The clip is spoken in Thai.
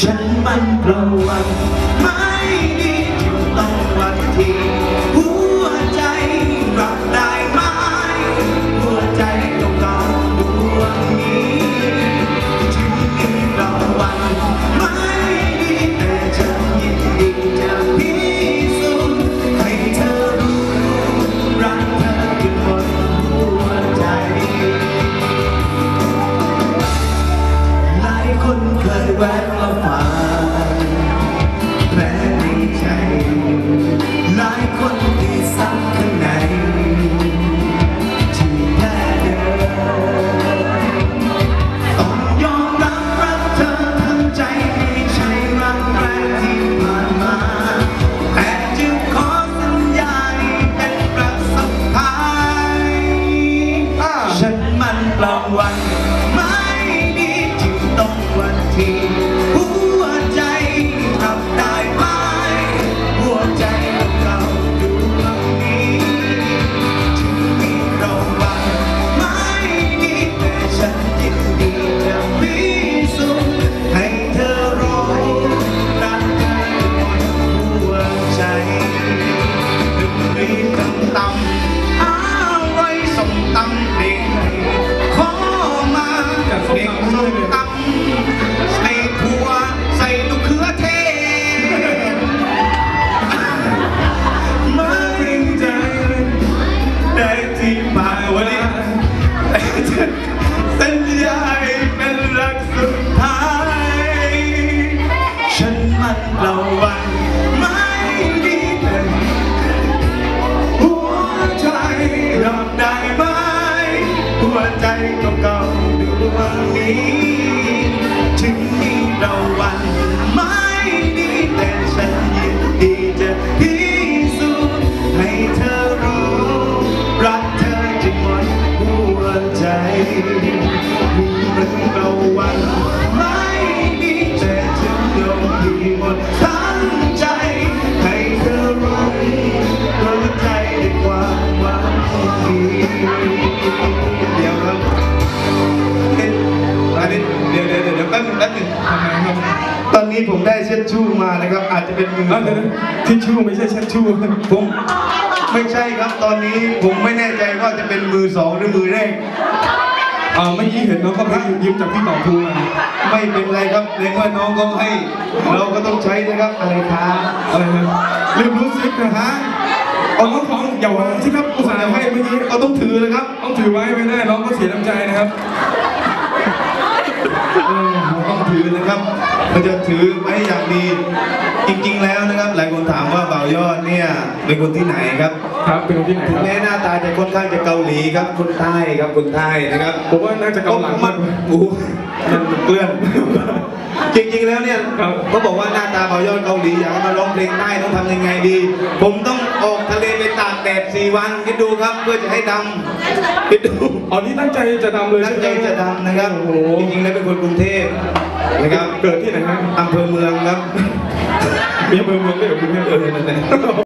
ฉันมันประวัติ วันไม่ดีจึงต้องวันที่หัวใจรับได้ไหมหัวใจของเราดูวงนี้ถึงมีเรางวัลไม่ดีแต่ฉันยินดีจะพิสูจน์ให้เธอรู้รักเธอหมดหัวใจดึงดีตั้งต่ำ ใจรับได้ไหมหัวใจเก่าๆดวงนี้ ตอนนี้ผมได้เช็ดชู่มานะครับ อาจจะเป็นมืออ้าวเดี๋ยวนะทิชชู่ไม่ใช่เช็ดชู่ผมไม่ใช่ครับตอนนี้ผมไม่แน่ใจว่าจะเป็นมือสองหรือมือแรกอ่าเมื่อกี้เห็นน้องเขาไปยืมจากพี่ต่อทูมาไม่เป็นไรครับในเมื่อน้องก็ให้ เราก็ต้องใช้นะครับอะไรครับอะไรนะลืมรู้ซิกนะฮะเอาน้องของอย่าวางสิครับอุตส่าห์ให้เมื่อกี้ก็ต้องถือนะครับ ต้องถือไว้ไม่ได้น้องก็เสียน้ำใจนะครับเออต้องถือนะครับ เราจะถือไว้อย่างดี จริง ๆ แล้วนะครับ หลายคนถามว่าบ่าวยอดเนี่ยเป็นคนที่ไหนครับครับเป็นคนที่ไหนถึคงรับแม้หน้าตาจะค่อนข้างจะเกาหลีครับคนใต้ครับคนใต้นะครับผมว่าน่าจะเกาหลังมัมานกกว่าโอ้โหมันเกลื่อนจริงๆแล้วเนี่ยครับเขาบอกว่าหน้าตาบ่าวยอดเกาหลีอยากให้มาร้องเพลงใต้ต้องทำยังไงดี ผมต้องออกทะเลไปตากแดดสี่วันคิดดูครับเพื่อจะให้ดำคิดดูอ๋อนี่ตั้งใจจะดำเลยตั้ใช่งไหมใจจะดำนะครับโอ้โหจริงๆแล้วเป็นคนกรุงเทพ นะครับ เกิดที่ไหนฮะอำเภอเมืองครับ มีอำเภอเมืองด้วยเหรอคุณเนี่ยเออนั่นแหละ